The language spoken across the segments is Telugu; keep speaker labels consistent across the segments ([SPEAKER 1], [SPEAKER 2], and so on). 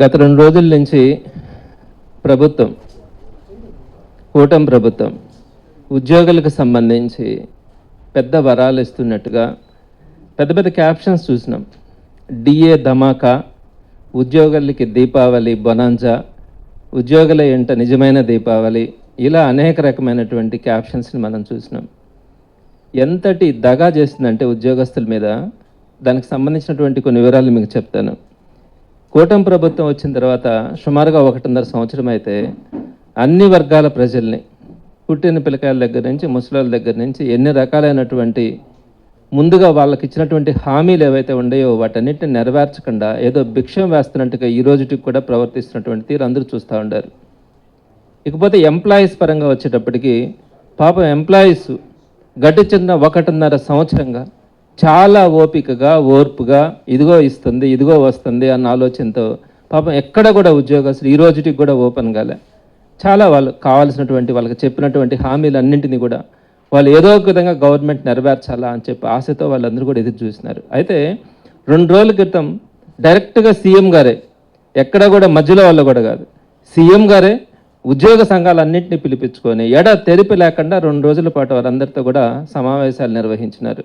[SPEAKER 1] గత రెండు రోజుల నుంచి ప్రభుత్వం కూటమి ప్రభుత్వం ఉద్యోగులకు సంబంధించి పెద్ద వరాలు ఇస్తున్నట్టుగా పెద్ద పెద్ద క్యాప్షన్స్ చూసినాం. డిఏ ధమాకా ఉద్యోగులకి దీపావళి బొనాంజా ఉద్యోగుల ఎంట నిజమైన దీపావళి ఇలా అనేక రకమైనటువంటి క్యాప్షన్స్ని మనం చూసినాం. ఎంతటి దగా చేస్తుందంటే ఉద్యోగస్తుల మీద దానికి సంబంధించినటువంటి కొన్ని వివరాలు మీకు చెప్తాను. కూటమి ప్రభుత్వం వచ్చిన తర్వాత సుమారుగా ఒకటిన్నర సంవత్సరం అయితే అన్ని వర్గాల ప్రజల్ని పుట్టిన పిల్లకాయల దగ్గర నుంచి ముసలాల దగ్గర నుంచి ఎన్ని రకాలైనటువంటి ముందుగా వాళ్ళకి ఇచ్చినటువంటి హామీలు ఏవైతే ఉన్నాయో వాటన్నిటిని నెరవేర్చకుండా ఏదో భిక్షం వేస్తున్నట్టుగా ఈ రోజుటికి కూడా ప్రవర్తిస్తున్నటువంటి తీరు అందరూ చూస్తూ ఉండారు. ఇకపోతే ఎంప్లాయీస్ పరంగా వచ్చేటప్పటికి పాపం ఎంప్లాయీస్ గడిచిన ఒకటిన్నర సంవత్సరంగా చాలా ఓపికగా ఓర్పుగా ఇదిగో ఇస్తుంది ఇదిగో వస్తుంది అన్న ఆలోచనతో పాపం ఎక్కడ కూడా ఉద్యోగస్తులు ఈ రోజుటికి కూడా ఓపెన్ కాలే. చాలా వాళ్ళు కావాల్సినటువంటి వాళ్ళకి చెప్పినటువంటి హామీలన్నింటినీ కూడా వాళ్ళు ఏదో ఒక విధంగా గవర్నమెంట్ నెరవేర్చాలా అని చెప్పి ఆశతో వాళ్ళందరూ కూడా ఎదురు చూసినారు. అయితే రెండు రోజుల క్రితం డైరెక్ట్గా సీఎం గారే ఎక్కడ కూడా మధ్యలో వాళ్ళు కూడా కాదు సీఎం గారే ఉద్యోగ సంఘాలన్నింటినీ పిలిపించుకొని ఎడ తెరిపి లేకుండా రెండు రోజుల పాటు వారందరితో కూడా సమావేశాలు నిర్వహించినారు.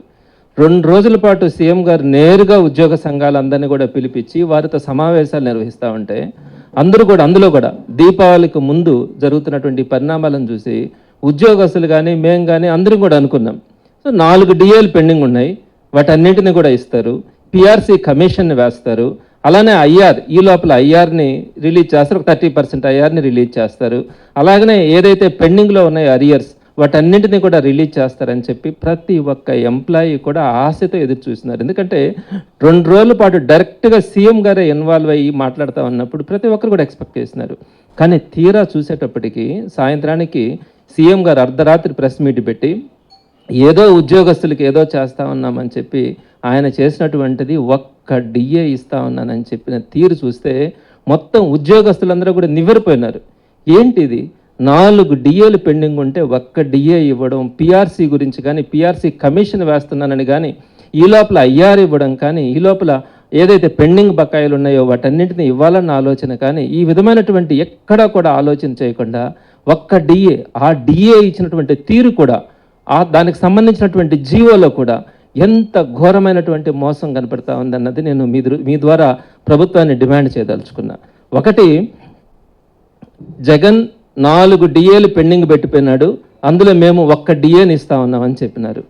[SPEAKER 1] రెండు రోజుల పాటు సీఎం గారు నేరుగా ఉద్యోగ సంఘాలందరినీ కూడా పిలిపించి వారితో సమావేశాలు నిర్వహిస్తూ ఉంటే అందరూ కూడా అందులో కూడా దీపావళికి ముందు జరుగుతున్నటువంటి పరిణామాలను చూసి ఉద్యోగస్తులు కానీ మేము కానీ అందరం కూడా అనుకున్నాం. సో నాలుగు డిఏలు పెండింగ్ ఉన్నాయి. వాటన్నింటిని కూడా ఇస్తారు. పిఆర్సీ కమిషన్ని వేస్తారు. అలానే ఐఆర్ ఈ లోపల ఐఆర్ని రిలీజ్ చేస్తారు. ఒక థర్టీ పర్సెంట్ ఐఆర్ని రిలీజ్ చేస్తారు. అలాగనే ఏదైతే పెండింగ్లో ఉన్నాయో అరియర్స్ వాటన్నింటినీ కూడా రిలీజ్ చేస్తారని చెప్పి ప్రతి ఒక్క ఎంప్లాయీ కూడా ఆశతో ఎదురు చూస్తున్నారు. ఎందుకంటే రెండు రోజుల పాటు డైరెక్ట్గా సీఎం గారే ఇన్వాల్వ్ అయ్యి మాట్లాడుతూ ఉన్నప్పుడు ప్రతి ఒక్కరు కూడా ఎక్స్పెక్ట్ చేస్తున్నారు. కానీ తీరా చూసేటప్పటికి సాయంత్రానికి సీఎం గారు అర్ధరాత్రి ప్రెస్ మీట్ పెట్టి ఏదో ఉద్యోగస్తులకి ఏదో చేస్తా ఉన్నామని చెప్పి ఆయన చేసినటువంటిది ఒక్క డిఏ ఇస్తా ఉన్నానని చెప్పిన తీరు చూస్తే మొత్తం ఉద్యోగస్తులందరూ కూడా నివ్వరిపోయినారు. ఏంటిది? నాలుగు డిఏలు పెండింగ్ ఉంటే ఒక్క డిఏ ఇవ్వడం పిఆర్సీ గురించి కానీ పిఆర్సీ కమిషన్ వేస్తున్నానని కానీ ఈ లోపల ఐఆర్ ఇవ్వడం కానీ ఈ లోపల ఏదైతే పెండింగ్ బకాయిలు ఉన్నాయో వాటన్నింటిని ఇవ్వాలన్న ఆలోచన కానీ ఈ విధమైనటువంటి ఎక్కడా కూడా ఆలోచన చేయకుండా ఒక్క డిఏ ఆ డిఏ ఇచ్చినటువంటి తీరు కూడా ఆ దానికి సంబంధించినటువంటి జీవోలో కూడా ఎంత ఘోరమైనటువంటి మోసం కనపడతా ఉందన్నది నేను మీ దృ- మీ ద్వారా ప్రభుత్వాన్ని డిమాండ్ చేయదలుచుకున్నా. ఒకటి జగన్ నాలుగు డిఏలు పెండింగ్ పెట్టిపోయినాడు. అందులో మేము ఒక్క డిఏని ఇస్తా ఉన్నామని చెప్పినారు.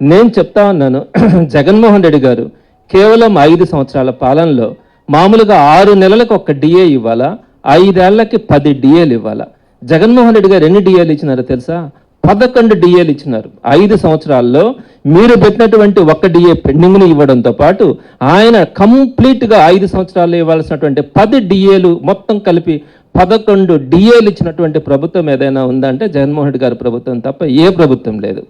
[SPEAKER 1] నేను చెప్తా ఉన్నాను జగన్మోహన్ రెడ్డి గారు కేవలం ఐదు సంవత్సరాల పాలనలో మామూలుగా ఆరు నెలలకు ఒక డిఏ ఇవ్వాలా? ఐదేళ్ళకి పది డిఏలు ఇవ్వాలా? జగన్మోహన్ రెడ్డి గారు ఎన్ని డిఏలు ఇచ్చినారో తెలుసా? పదకొండు డిఏలు ఇచ్చినారు. ఐదు సంవత్సరాల్లో మీరు పెట్టినటువంటి ఒక్క డిఏ పెండింగ్ని ఇవ్వడంతో పాటు ఆయన కంప్లీట్గా ఐదు సంవత్సరాల్లో ఇవ్వాల్సినటువంటి పది డిఏలు మొత్తం కలిపి పదకొండు డిఏలు ఇచ్చినటువంటి ప్రభుత్వం ఏదైనా ఉందంటే జగన్మోహన్ రెడ్డి గారి ప్రభుత్వం తప్ప ఏ ప్రభుత్వం లేదు.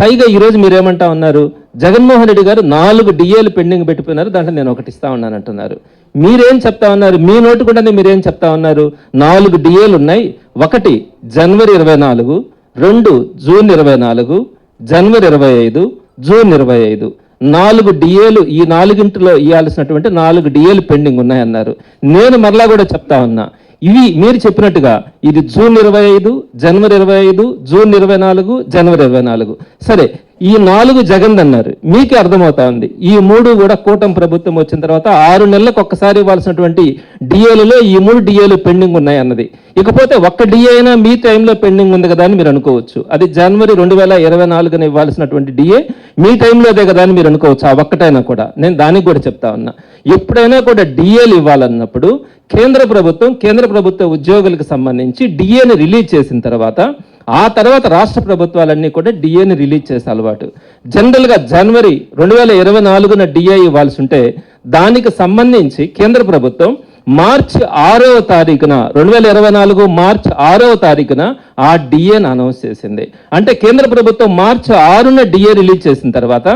[SPEAKER 1] పైగా ఈరోజు మీరేమంటా ఉన్నారు? జగన్మోహన్ రెడ్డి గారు నాలుగు డిఏలు పెండింగ్ పెట్టిపోయినారు దాంట్లో నేను ఒకటి ఇస్తా ఉన్నాను అంటున్నారు. మీరేం చెప్తా ఉన్నారు? మీ నోటు కూడా మీరేం చెప్తా ఉన్నారు? నాలుగు డిఏలు ఉన్నాయి. ఒకటి జనవరి ఇరవై నాలుగు రెండు జూన్ ఇరవై నాలుగు జనవరి ఇరవై ఐదు జూన్ ఇరవై ఐదు. నాలుగు డిఏలు ఈ నాలుగింటిలో ఇవ్వాల్సినటువంటి నాలుగు డిఏలు పెండింగ్ ఉన్నాయన్నారు. నేను మరలా కూడా చెప్తా ఉన్నా. ఇవి మీరు చెప్పినట్టుగా ఇది జూన్ ఇరవై ఐదు జనవరి ఇరవై ఐదు జూన్ ఇరవై నాలుగు జనవరి ఇరవై నాలుగు. సరే ఈ నాలుగు జగన్ అన్నారు మీకే అర్థమవుతా ఉంది. ఈ మూడు కూడా కూటమి ప్రభుత్వం వచ్చిన తర్వాత ఆరు నెలలకు ఒక్కసారి ఇవ్వాల్సినటువంటి డిఏలలో ఈ మూడు డిఏలు పెండింగ్ ఉన్నాయి అన్నది. ఇకపోతే ఒక్క డిఏ అయినా మీ టైంలో పెండింగ్ ఉంది కదా అని మీరు అనుకోవచ్చు. అది జనవరి రెండు వేల ఇరవై నాలుగున ఇవ్వాల్సినటువంటి డిఏ మీ టైంలో అదే కదా అని మీరు అనుకోవచ్చు. ఆ ఒక్కటైనా కూడా. నేను దానికి కూడా చెప్తా ఉన్నా. ఎప్పుడైనా కూడా డిఏలు ఇవ్వాలన్నప్పుడు కేంద్ర ప్రభుత్వం కేంద్ర ప్రభుత్వ ఉద్యోగులకు సంబంధించి డిఏని రిలీజ్ చేసిన తర్వాత ఆ తర్వాత రాష్ట్ర ప్రభుత్వాలన్నీ కూడా డిఏని రిలీజ్ చేసే అలవాటు. జనరల్గా జనవరి రెండు వేల ఇరవై నాలుగున డిఏ ఇవ్వాల్సి ఉంటే దానికి సంబంధించి కేంద్ర ప్రభుత్వం మార్చ్ ఆరవ తారీఖున రెండు వేల ఇరవై నాలుగు మార్చ్ ఆరవ తారీఖున ఆ డిఏని అనౌన్స్ చేసింది. అంటే కేంద్ర ప్రభుత్వం మార్చ్ ఆరున డిఏ రిలీజ్ చేసిన తర్వాత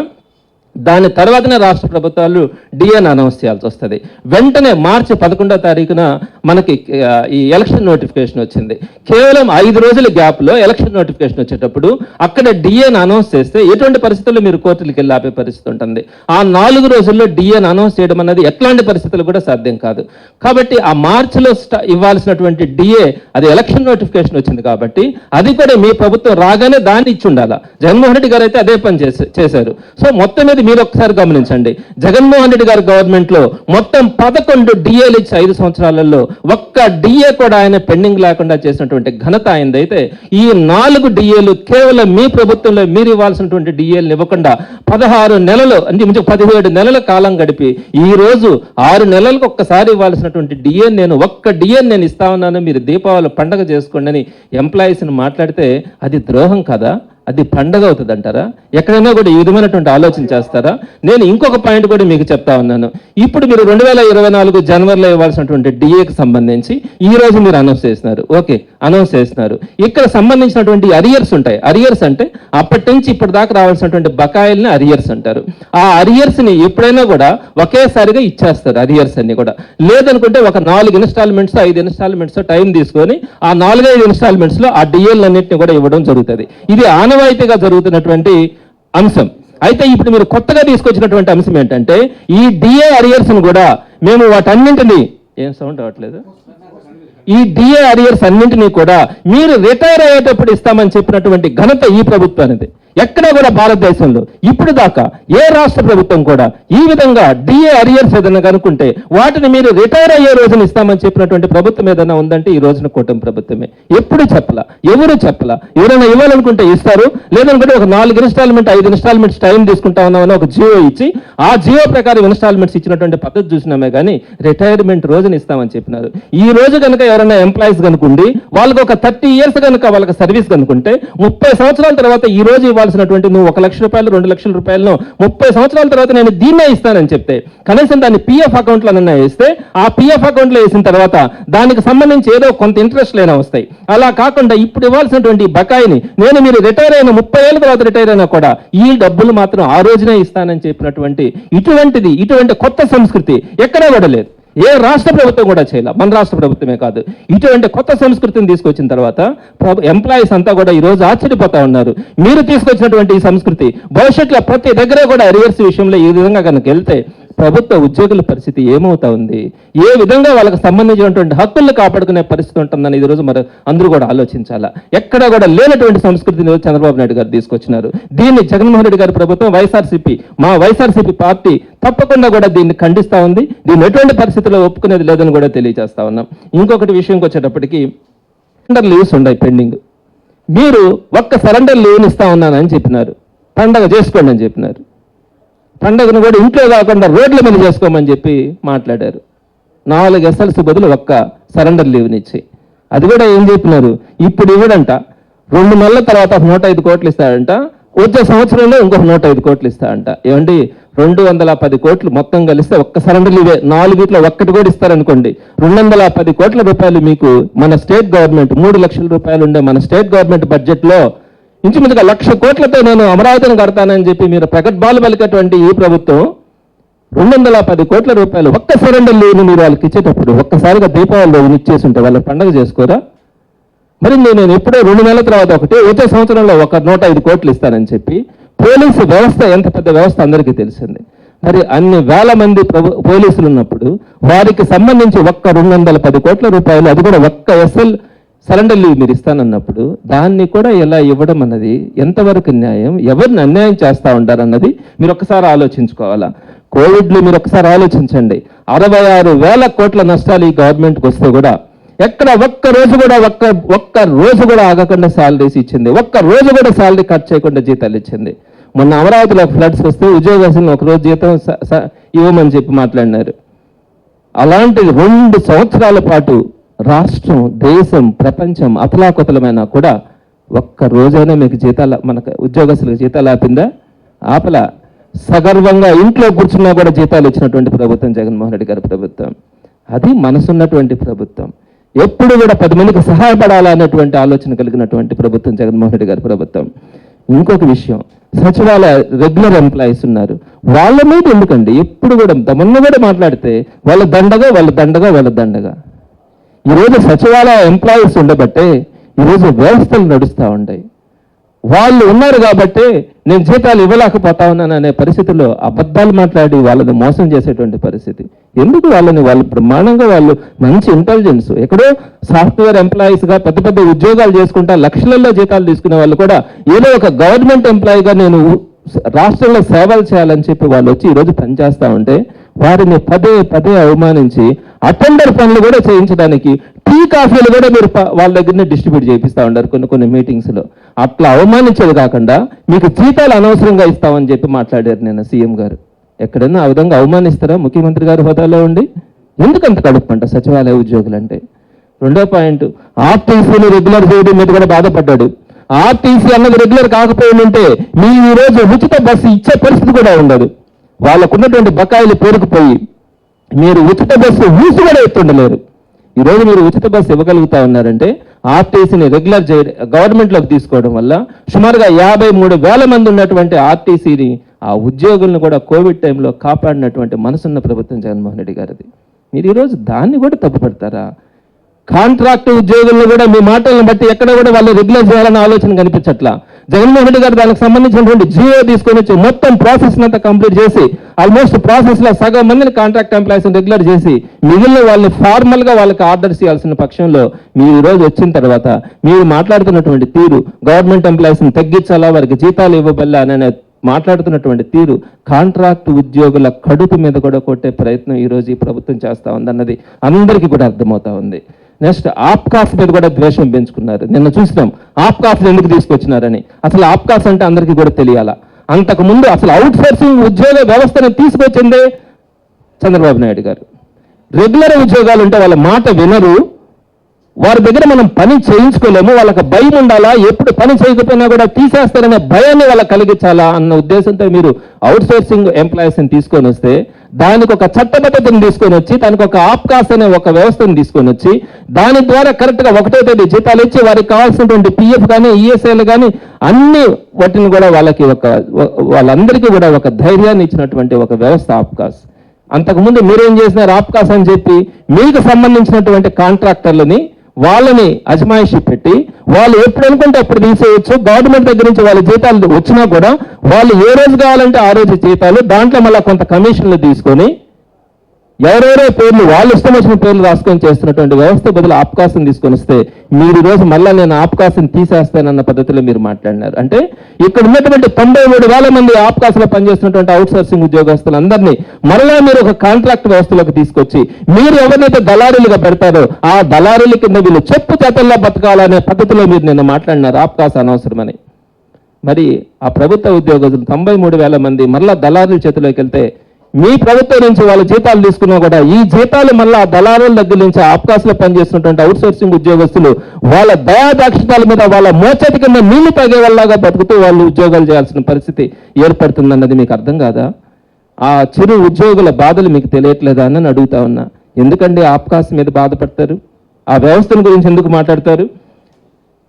[SPEAKER 1] దాని తర్వాతనే రాష్ట్ర ప్రభుత్వాలు డిఎన్ అనౌన్స్ చేయాల్సి వస్తుంది. వెంటనే మార్చి పదకొండో తారీఖున మనకి ఈ ఎలక్షన్ నోటిఫికేషన్ వచ్చింది. కేవలం ఐదు రోజుల గ్యాప్లో ఎలక్షన్ నోటిఫికేషన్ వచ్చేటప్పుడు అక్కడ డిఎన్ అనౌన్స్ చేస్తే ఎటువంటి పరిస్థితుల్లో మీరు కోర్టులకు వెళ్ళి ఆపే పరిస్థితి ఉంటుంది. ఆ నాలుగు రోజుల్లో డిఎన్ అనౌన్స్ చేయడం అనేది ఎట్లాంటి పరిస్థితులు కూడా సాధ్యం కాదు. కాబట్టి ఆ మార్చిలో ఇవ్వాల్సినటువంటి డిఏ అది ఎలక్షన్ నోటిఫికేషన్ వచ్చింది కాబట్టి అది కూడా మీ ప్రభుత్వం రాగానే దాన్ని ఇచ్చి ఉండాలా. జగన్మోహన్ రెడ్డి గారు అయితే అదే పని చేసే- చేశారు. సో మొత్తం మీద మీరు ఒకసారి గమనించండి. జగన్మోహన్ రెడ్డి గారి గవర్నమెంట్లో మొత్తం పదకొండు డిఏలు ఇచ్చి ఐదు సంవత్సరాలలో ఒక్క డిఏ కూడా ఆయన పెండింగ్ లేకుండా చేసినటువంటి ఘనత ఆయనదైతే ఈ నాలుగు డిఏలు కేవలం మీ ప్రభుత్వంలో మీరు ఇవ్వాల్సినటువంటి డిఏలు ఇవ్వకుండా పదహారు నెలలు అంటే పదిహేడు నెలల కాలం గడిపి ఈ రోజు ఆరు నెలలకు ఒక్కసారి ఇవ్వాల్సినటువంటి డిఏ నేను ఒక్క డిఏ నేను ఇస్తా ఉన్నాను. మీరు దీపావళి పండగ చేసుకోండి అని ఎంప్లాయీస్ని మాట్లాడితే అది ద్రోహం కదా? అది పండగ అవుతుంది అంటారా ఎక్కడైనా కూడా ఈ విధమైనటువంటి ఆలోచన చేస్తారా? నేను ఇంకొక పాయింట్ కూడా మీకు చెప్తా ఉన్నాను. ఇప్పుడు మీరు రెండు వేల ఇరవై నాలుగు జనవరిలో ఇవ్వాల్సినటువంటి డిఏకి సంబంధించి ఈ రోజు మీరు అనౌన్స్ చేసినారు. ఓకే అనౌన్స్ చేస్తున్నారు. ఇక్కడ సంబంధించినటువంటి అరియర్స్ ఉంటాయి. అరియర్స్ అంటే అప్పటి నుంచి ఇప్పటి దాకా రావాల్సినటువంటి బకాయిల్ని అరియర్స్ అంటారు. ఆ అరియర్స్ని ఎప్పుడైనా కూడా ఒకేసారిగా ఇచ్చేస్తారు అరియర్స్ అన్ని కూడా. లేదనుకుంటే ఒక నాలుగు ఇన్స్టాల్మెంట్స్ ఐదు ఇన్స్టాల్మెంట్స్ టైం తీసుకొని ఆ నాలుగైదు ఇన్స్టాల్మెంట్స్లో ఆ డిఎల్ అన్నింటిని కూడా ఇవ్వడం జరుగుతుంది. ఇది ఆనవాయితీగా జరుగుతున్నటువంటి అంశం. అయితే ఇప్పుడు మీరు కొత్తగా తీసుకొచ్చినటువంటి అంశం ఏంటంటే ఈ డిఏ అరియర్స్ కూడా మేము వాటన్నింటినీ ఏం సౌండ్ అవ్వట్లేదు ఈ డిఏ అరియర్స్ అన్నింటినీ కూడా మీరు రిటైర్ అయ్యేటప్పుడు ఇస్తామని చెప్పినటువంటి ఘనత ఈ ప్రభుత్వానిది. ఎక్కడా కూడా భారతదేశంలో. ఇప్పుడు దాకా ఏ రాష్ట్ర ప్రభుత్వం కూడా ఈ విధంగా డిఏ అరియర్స్ ఏదైనా కనుక్కుంటే వాటిని మీరు రిటైర్ అయ్యే రోజున ఇస్తామని చెప్పినటువంటి ప్రభుత్వం ఏదైనా ఉందంటే ఈ రోజున కూటమి ప్రభుత్వమే. ఎప్పుడు చెప్పలా? ఎవరు చెప్పలా? ఎవరైనా ఇవ్వాలనుకుంటే ఇస్తారు. లేదనుకుంటే ఒక నాలుగు ఇన్స్టాల్మెంట్ ఐదు ఇన్స్టాల్మెంట్స్ టైం తీసుకుంటా ఉన్నామని ఒక జియో ఇచ్చి ఆ జియో ప్రకారం ఇన్స్టాల్మెంట్స్ ఇచ్చినటువంటి పద్ధతి చూసినామే కానీ రిటైర్మెంట్ రోజున ఇస్తామని చెప్పినారు. ఈ రోజు కనుక ఎవరైనా ఎంప్లాయీస్ కనుకుండి వాళ్ళకి ఒక థర్టీ ఇయర్స్ కనుక వాళ్ళకి సర్వీస్ కనుకుంటే ముప్పై సంవత్సరాల తర్వాత ఈ రోజు ఇవ్వాల్సినటువంటి నువ్వు ఒక లక్ష రూపాయలు రెండు లక్షల రూపాయలను ముప్పై సంవత్సరాల తర్వాత నేను దీన్నే ఇస్తానని చెప్తే కనీసం దాన్ని పిఎఫ్ అకౌంట్లో నన్న వేస్తే ఆ పిఎఫ్ అకౌంట్లో వేసిన తర్వాత దానికి సంబంధించి ఏదో కొంత ఇంట్రెస్ట్ లేనా వస్తాయి. అలా కాకుండా ఇప్పుడు ఇవ్వాల్సినటువంటి బకాయిని నేను మీరు రిటైర్ అయిన ముప్పై ఏళ్ళ తర్వాత రిటైర్ అయినా కూడా ఈ డబ్బులు మాత్రం ఆ రోజునే ఇస్తానని చెప్పినటువంటి ఇటువంటిది ఇటువంటి కొత్త సంస్కృతి ఎక్కడా కూడా లేదు ఏ రాష్ట్ర ప్రభుత్వం కూడా చేయాల. మన రాష్ట్ర ప్రభుత్వమే కాదు. ఇటువంటి కొత్త సంస్కృతిని తీసుకొచ్చిన తర్వాత ఎంప్లాయీస్ అంతా కూడా ఈ రోజు ఆశ్చర్యపోతా ఉన్నారు. మీరు తీసుకొచ్చినటువంటి ఈ సంస్కృతి భవిష్యత్తులో ప్రతి దగ్గర కూడా అరియర్స్ విషయంలో ఈ విధంగా కనుక వెళ్తే ప్రభుత్వ ఉద్యోగుల పరిస్థితి ఏమవుతా ఉంది? ఏ విధంగా వాళ్ళకి సంబంధించినటువంటి హక్కులను కాపాడుకునే పరిస్థితి ఉంటుందని ఈ రోజు మరి అందరూ కూడా ఆలోచించాలా? ఎక్కడ కూడా లేనటువంటి సంస్కృతిని ఈరోజు చంద్రబాబు నాయుడు గారు తీసుకొచ్చినారు. దీన్ని జగన్మోహన్ రెడ్డి గారి ప్రభుత్వం వైఎస్ఆర్సీపీ మా వైఎస్ఆర్సీపీ పార్టీ తప్పకుండా కూడా దీన్ని ఖండిస్తూ ఉంది. దీన్ని ఎటువంటి పరిస్థితుల్లో ఒప్పుకునేది లేదని కూడా తెలియజేస్తా ఉన్నాం. ఇంకొకటి విషయంకి వచ్చేటప్పటికి సరెండర్ లీవ్స్ ఉన్నాయి పెండింగ్. మీరు ఒక్క సరెండర్ లీవ్ని ఇస్తా ఉన్నానని చెప్పినారు. పండగ చేసుకోండి అని చెప్పినారు. పండగను కూడా ఇంట్లో కాకుండా రోడ్ల మీద చేసుకోమని చెప్పి మాట్లాడారు. నాలుగు ఎస్ఎల్సి బదులు ఒక్క సరెండర్ లీవ్నిచ్చి అది కూడా ఏం చెప్పినారు? ఇప్పుడు ఇవ్వడంట. రెండు నెలల తర్వాత నూట ఐదు కోట్లు ఇస్తాడంట. వచ్చే సంవత్సరంలో ఇంకొక నూట ఐదు కోట్లు ఇస్తాడంట. ఏమండి? రెండు వందల పది కోట్లు మొత్తం కలిస్తే ఒక్క సరెండర్ లీవే. నాలుగిట్లో ఒక్కటి కూడా ఇస్తారనుకోండి. రెండు వందల పది కోట్ల రూపాయలు మీకు మన స్టేట్ గవర్నమెంట్ మూడు లక్షల రూపాయలు ఉండే మన స్టేట్ గవర్నమెంట్ బడ్జెట్లో ఇంచుమించుగా లక్ష కోట్లతో నేను అమరావతిని కడతానని చెప్పి మీరు ప్రగట్బాలు పలికేటువంటి ఈ ప్రభుత్వం రెండు వందల పది కోట్ల రూపాయలు ఒక్క సరెండర్ లేని మీరు వాళ్ళకి ఇచ్చేటప్పుడు ఒక్కసారిగా దీపావళి రోజున ఇచ్చేసి ఉంటే వాళ్ళ పండగ చేసుకోరా? మరి నేను ఎప్పుడో రెండు నెలల తర్వాత ఒకటి వచ్చే సంవత్సరంలో ఒక నూట ఐదు కోట్లు ఇస్తానని చెప్పి పోలీసు వ్యవస్థ ఎంత పెద్ద వ్యవస్థ అందరికీ తెలిసింది. మరి అన్ని వేల మంది పోలీసులు ఉన్నప్పుడు వారికి సంబంధించి ఒక్క రెండు వందల పది కోట్ల రూపాయలు అది కూడా ఒక్క ఎస్ఎల్ సరెండర్ లీవ్ మీరు ఇస్తానన్నప్పుడు దాన్ని కూడా ఎలా ఇవ్వడం అన్నది ఎంతవరకు న్యాయం ఎవరిని అన్యాయం చేస్తూ ఉంటారు అన్నది మీరు ఒకసారి ఆలోచించుకోవాలా? కోవిడ్లో మీరు ఒకసారి ఆలోచించండి. అరవై ఆరు వేల కోట్ల నష్టాలు ఈ గవర్నమెంట్కి వస్తే కూడా ఎక్కడ ఒక్క రోజు కూడా ఒక్క ఒక్క రోజు కూడా ఆగకుండా శాలరీస్ ఇచ్చింది. ఒక్క రోజు కూడా శాలరీ కట్ చేయకుండా జీతాలు ఇచ్చింది. మొన్న అమరావతిలో ఫ్లడ్స్ వస్తే ఉద్యోగస్తులను ఒక రోజు జీతం స- స- ఇవ్వమని చెప్పి మాట్లాడినారు. అలాంటి రెండు సంవత్సరాల పాటు రాష్ట్రం దేశం ప్రపంచం అతలాకుతలమైనా కూడా ఒక్క రోజైనా మీకు జీతాలు మనకు ఉద్యోగస్తులకు జీతాలు ఆపిందా? ఆపల. సగర్వంగా ఇంట్లో కూర్చున్నా కూడా జీతాలు ఇచ్చినటువంటి ప్రభుత్వం జగన్మోహన్ రెడ్డి గారి ప్రభుత్వం. అది మనసున్నటువంటి ప్రభుత్వం. ఎప్పుడు కూడా పది మందికి సహాయపడాలన్నటువంటి ఆలోచన కలిగినటువంటి ప్రభుత్వం జగన్మోహన్ రెడ్డి గారి ప్రభుత్వం. ఇంకొక విషయం సచివాలయ రెగ్యులర్ ఎంప్లాయీస్ ఉన్నారు. వాళ్ళ మీద ఎందుకండి? ఎప్పుడు కూడా మొన్న కూడా మాట్లాడితే వాళ్ళ దండగా వాళ్ళ దండగా వాళ్ళ దండగా. ఈరోజు సచివాలయ ఎంప్లాయీస్ ఉండబట్టే ఈరోజు వ్యవస్థలు నడుస్తూ ఉంటాయి వాళ్ళు ఉన్నారు కాబట్టి నేను జీతాలు ఇవ్వలేకపోతా ఉన్నాను అనే పరిస్థితిలో అబద్ధాలు మాట్లాడి వాళ్ళని మోసం చేసేటువంటి పరిస్థితి. ఎందుకు వాళ్ళని వాళ్ళు బ్రహ్మాండంగా వాళ్ళు మంచి ఇంటెలిజెన్స్ ఎక్కడో సాఫ్ట్వేర్ ఎంప్లాయీస్గా పెద్ద పెద్ద ఉద్యోగాలు చేసుకుంటా లక్షలలో జీతాలు తీసుకునే వాళ్ళు కూడా ఏదో ఒక గవర్నమెంట్ ఎంప్లాయీగా నేను రాష్ట్రంలో సేవలు చేయాలని చెప్పి వాళ్ళు వచ్చి ఈరోజు పనిచేస్తూ ఉంటే వారిని పదే పదే అవమానించి అటెండర్ పనులు కూడా చేయించడానికి టీ కాఫీలు కూడా మీరు వాళ్ళ దగ్గరనే డిస్ట్రిబ్యూట్ చేపిస్తూ ఉంటారు కొన్ని కొన్ని మీటింగ్స్లో. అట్లా అవమానించేది కాకుండా మీకు జీతాలు అనవసరంగా ఇస్తామని చెప్పి మాట్లాడారు నేను సీఎం గారు. ఎక్కడైనా ఆ విధంగా అవమానిస్తారా ముఖ్యమంత్రి గారి హోదాలో ఉండి? ఎందుకంత కడుపుమంట సచివాలయ ఉద్యోగులు అంటే రెండో పాయింట్ ఆర్టీసీని రెగ్యులర్ చేయడం మీద కూడా బాధపడ్డాడు. ఆర్టీసీ అన్నది రెగ్యులర్ కాకపోయిందంటే మీ ఈ రోజు ఉచిత బస్సు ఇచ్చే పరిస్థితి కూడా ఉండదు. వాళ్ళకున్నటువంటి బకాయిలు పేరుకుపోయి మీరు ఉచిత బస్సు ఊసి కూడా ఎత్తుండలేరు ఈరోజు మీరు ఉచిత బస్సు ఇవ్వగలుగుతా ఉన్నారంటే ఆర్టీసీని రెగ్యులర్ గవర్నమెంట్లోకి తీసుకోవడం వల్ల సుమారుగా యాభై మూడు వేల మంది ఉన్నటువంటి ఆర్టీసీని ఆ ఉద్యోగులను కూడా కోవిడ్ టైంలో కాపాడినటువంటి మనసున్న ప్రభుత్వం జగన్మోహన్ రెడ్డి గారిది. మీరు ఈరోజు దాన్ని కూడా తప్పుపడతారా కాంట్రాక్ట్ ఉద్యోగులను కూడా మీ మాటలను బట్టి ఎక్కడ కూడా వాళ్ళు రెగ్యులర్ చేయాలన్న ఆలోచన కనిపించట్లా. జగన్మోహన్ రెడ్డి గారు దానికి సంబంధించినటువంటి జియో తీసుకొని వచ్చి మొత్తం ప్రాసెస్ అంతా కంప్లీట్ చేసి ఆల్మోస్ట్ ప్రాసెస్లో సగం మందిని కాంట్రాక్ట్ ఎంప్లాయీస్ రెగ్యులర్ చేసి మిగిలిన వాళ్ళని ఫార్మల్గా వాళ్ళకి ఆర్డర్స్ ఇవ్వాల్సిన పక్షంలో మీరు ఈ రోజు వచ్చిన తర్వాత మీరు మాట్లాడుతున్నటువంటి తీరు గవర్నమెంట్ ఎంప్లాయీస్ని తగ్గించాలా వారికి జీతాలు ఇవ్వబల్లా అనే మాట్లాడుతున్నటువంటి తీరు కాంట్రాక్ట్ ఉద్యోగుల కడుపు మీద కూడా కొట్టే ప్రయత్నం ఈరోజు ఈ ప్రభుత్వం చేస్తా ఉందన్నది అందరికీ కూడా అర్థమవుతా ఉంది. నెక్స్ట్ ఆప్కాస్ మీద కూడా ద్వేషం పెంచుకున్నారు. నిన్న చూసినాం ఆప్కాస్ ఎందుకు తీసుకొచ్చినారని. అసలు ఆప్కాస్ అంటే అందరికీ కూడా తెలియాలా? అంతకు ముందు అసలు అవుట్ సోర్సింగ్ ఉద్యోగ వ్యవస్థను తీసుకొచ్చిందే చంద్రబాబు నాయుడు గారు. రెగ్యులర్ ఉద్యోగాలు ఉంటే వాళ్ళ మాట వినరు వారి దగ్గర మనం పని చేయించుకోలేము వాళ్ళకి భయం ఉండాలా ఎప్పుడు పని చేయకపోయినా కూడా తీసేస్తారనే భయాన్ని వాళ్ళకి కలిగించాలా అన్న ఉద్దేశంతో మీరు అవుట్ సోర్సింగ్ ఎంప్లాయీస్ని తీసుకొని వస్తే దానికి ఒక చట్టబద్ధతను తీసుకొని వచ్చి దానికి ఒక ఆప్కాస్ అనే ఒక వ్యవస్థను తీసుకొని వచ్చి దాని ద్వారా కరెక్ట్గా ఒకటో తేదీ జీతాలు ఇచ్చి వారికి కావాల్సినటువంటి పిఎఫ్ కానీ ఈఎస్ఐలు కానీ అన్ని వాటిని కూడా వాళ్ళకి ఒక వాళ్ళందరికీ కూడా ఒక ధైర్యాన్ని ఇచ్చినటువంటి ఒక వ్యవస్థ ఆప్కాస్. అంతకుముందు మీరేం చేసినారు? ఆప్కాస్ అని చెప్పి మీకు సంబంధించినటువంటి కాంట్రాక్టర్లని వాళ్ళని అజమాయిషి పెట్టి వాళ్ళు ఎప్పుడు అనుకుంటే అప్పుడు తీసేయచ్చు. గవర్నమెంట్ దగ్గర నుంచి వాళ్ళ జీతాలు వచ్చినా కూడా వాళ్ళు ఏ రోజు కావాలంటే ఆ రోజు జీతాలు దాంట్లో మళ్ళీ కొంత కమిషన్లు తీసుకొని ఎవరెవరో పేర్లు వాళ్ళు ఇష్టం వచ్చిన పేర్లు రాసుకొని చేస్తున్నటువంటి వ్యవస్థ బదులు ఆప్కాసం తీసుకొని వస్తే మీరు రోజు మళ్ళా నేను ఆప్కాసం తీసేస్తానన్న పద్ధతిలో మీరు మాట్లాడినారు. అంటే ఇక్కడ ఉన్నటువంటి తొంభై మూడు వేల మంది ఆప్కాసంలో పనిచేస్తున్నటువంటి అవుట్ సోర్సింగ్ ఉద్యోగస్తులందరినీ మరలా మీరు ఒక కాంట్రాక్ట్ వ్యవస్థలోకి తీసుకొచ్చి మీరు ఎవరినైతే దళారులుగా పెడతారో ఆ దళారుల కింద వీళ్ళు చెప్పు చేతల్లో బతకాలనే పద్ధతిలో మీరు నిన్న మాట్లాడినారు ఆప్కాస్ అనవసరమని. మరి ఆ ప్రభుత్వ ఉద్యోగస్తులు తొంభై మూడు వేల మంది మరలా దళారుల చేతిలోకి వెళ్తే మీ ప్రభుత్వం నుంచి వాళ్ళ జీతాలు తీసుకున్నా కూడా ఈ జీతాలు మళ్ళా ఆ దళారుల దగ్గర నుంచి ఆప్కాస్లో పనిచేస్తున్నటువంటి అవుట్ సోర్సింగ్ ఉద్యోగస్తులు వాళ్ళ దయాదాక్షితాల మీద వాళ్ళ మోచటి కింద నీళ్ళు తాగే వాళ్ళగా బతుకుతూ వాళ్ళు ఉద్యోగాలు చేయాల్సిన పరిస్థితి ఏర్పడుతుందన్నది మీకు అర్థం కాదా? ఆ చిరు ఉద్యోగుల బాధలు మీకు తెలియట్లేదా అని అడుగుతా ఉన్నా. ఎందుకండి అవకాశం మీద బాధపడతారు? ఆ వ్యవస్థను గురించి ఎందుకు మాట్లాడతారు?